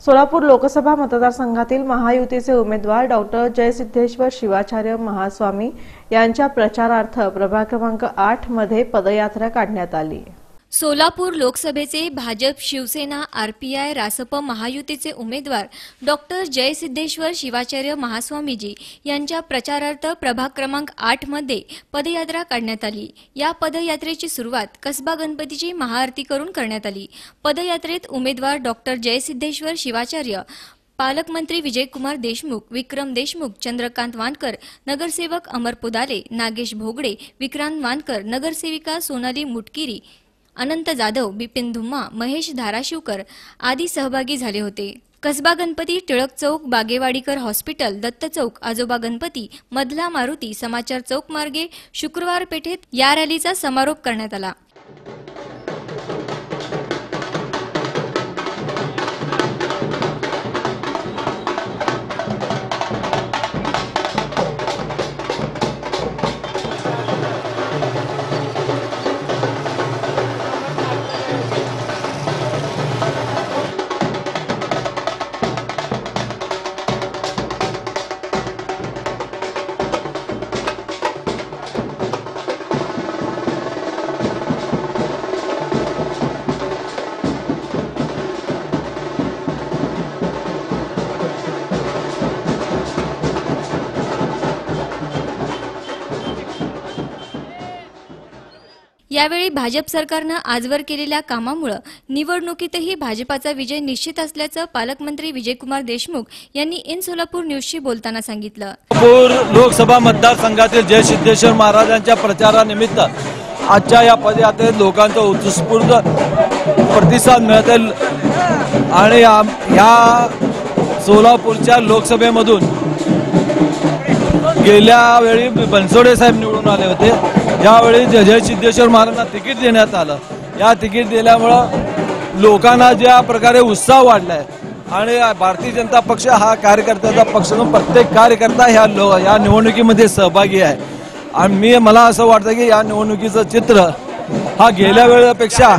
सोलापूर लोकसभा मतदारसंघातील महायुतीचे उमेदवार डॉक्टर जयसिद्धेश्वर शिवाचार्य महास्वामी यांच्या प्रचारार्थ प्रभाग क्रमांक आठमध्ये पदयात्रा काढण्यात आली. सोलापूर लोकसभेचे भाजप शिवसेना आरपीआय रासप महायुतीचे उमेदवार डॉक्टर जयसिद्धेश्वर शिवाचार्य महास्वामीजी यांच्या प्रचारार्थ प्रभाग क्रमांक आठमध्ये पदयात्रा काढण्यात आली. या पदयात्रेची सुरुवात कसबा गणपतीची महाआरती करून करण्यात आली. पदयात्रेत उमेदवार डॉक्टर जयसिद्धेश्वर शिवाचार्य पालकमंत्री विजयकुमार देशमुख विक्रम देशमुख चंद्रकांत वानकर नगरसेवक अमर पुदाले नागेश भोगडे विक्रांत वानकर नगरसेविका सोनाली मुटकिरी अनंत जाधव बिपिन धुम्मा महेश धाराशिवकर आदी सहभागी झाले होते. कसबा गणपती टिळक चौक बागेवाडीकर हॉस्पिटल दत्त चौक आजोबा गणपती मधला मारुती समाचार चौक मार्गे शुक्रवार पेठेत या रॅलीचा समारोप करण्यात आला. यावेळी भाजप सरकारनं आजवर केलेल्या कामामुळे निवडणुकीतही भाजपाचा विजय निश्चित असल्याचं पालकमंत्री विजयकुमार देशमुख यांनी इन सोलापूर न्यूजशी बोलताना सांगितलं. सोलापूर लोकसभा मतदारसंघातील जय सिद्धेश्वर महाराजांच्या प्रचारानिमित्त आजच्या या पदयात्रेत लोकांचा उत्स्फूर्त प्रतिसाद मिळतील आणि या सोलापूरच्या लोकसभेमधून गेल्या वेळी बनसोडे साहेब निवडून आले होते. यावेळी जय सिद्धेश्वर महाराजांना तिकीट देण्यात आलं. या तिकीट दिल्यामुळं लोकांना ज्या प्रकारे उत्साह वाढलाय आणि भारतीय जनता पक्ष हा कार्यकर्त्याचा पक्ष असून प्रत्येक कार्यकर्ता ह्या लो या निवडणुकीमध्ये सहभागी आहे. आणि मी मला असं वाटतं की या निवडणुकीचं चित्र हा गेल्या वेळेपेक्षा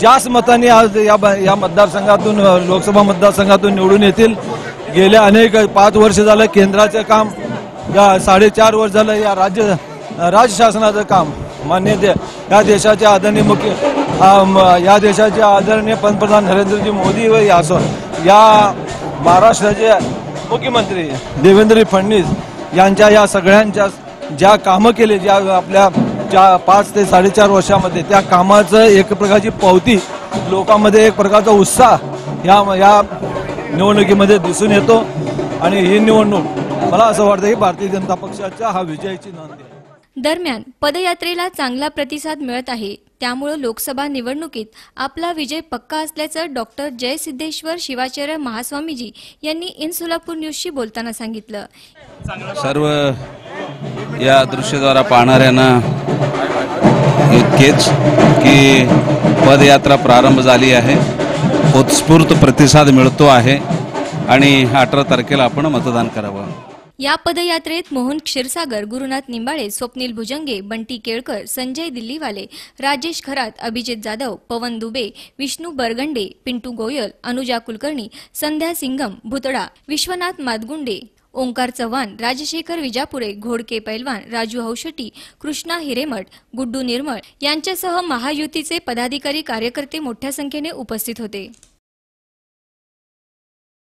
जास्त मतांनी आज या या मतदारसंघातून लोकसभा मतदारसंघातून निवडून येतील. गेल्या अनेक पाच वर्ष झालं केंद्राचं काम या साडेचार वर्ष झालं या राज्य राज्य शासनाचं काम मान्य दे या देशाचे आदरणीय मुख्य या देशाचे आदरणीय पंतप्रधान नरेंद्रजी मोदी व या असो या महाराष्ट्राचे मुख्यमंत्री देवेंद्र फडणवीस यांच्या या सगळ्यांच्या ज्या कामं केली ज्या आपल्या ज्या पाच ते साडेचार वर्षामध्ये त्या कामाचं एक प्रकारची पावती लोकांमध्ये एक प्रकारचा उत्साह या या निवडणुकीमध्ये दिसून येतो. आणि ही निवडणूक मला असं वाटतं की भारतीय जनता पक्षाच्या हा विजयाची नोंद आहे. दरम्यान पदयात्रेला चांगला प्रतिसाद मिळत आहे. त्यामुळे लोकसभा निवडणुकीत आपला विजय पक्का असल्याचं डॉक्टर जयसिद्धेश्वर शिवाचार्य महास्वामीजी यांनी इन सोलापूर न्यूजशी बोलताना सांगितलं. सर्व या दृश्यद्वारा पाहणाऱ्यांना इतकेच की पदयात्रा प्रारंभ झाली आहे. उत्स्फूर्त प्रतिसाद मिळतो आहे आणि अठरा तारखेला आपण मतदान करावं. या पदयात्रेत मोहन क्षीरसागर गुरुनाथ निंबाळे स्वप्नील भुजंगे बंटी केळकर संजय दिल्लीवाले राजेश खरात अभिजित जाधव पवन दुबे विष्णू बरगंडे पिंटू गोयल अनुजा कुलकर्णी संध्या सिंगम भुतडा विश्वनाथ मादगुंडे ओंकार चव्हाण राजशेखर विजापुरे घोडके पैलवान राजू हौशटी कृष्णा हिरेमठ गुड्डू निर्मळ यांच्यासह महायुतीचे पदाधिकारी कार्यकर्ते मोठ्या संख्येने उपस्थित होते.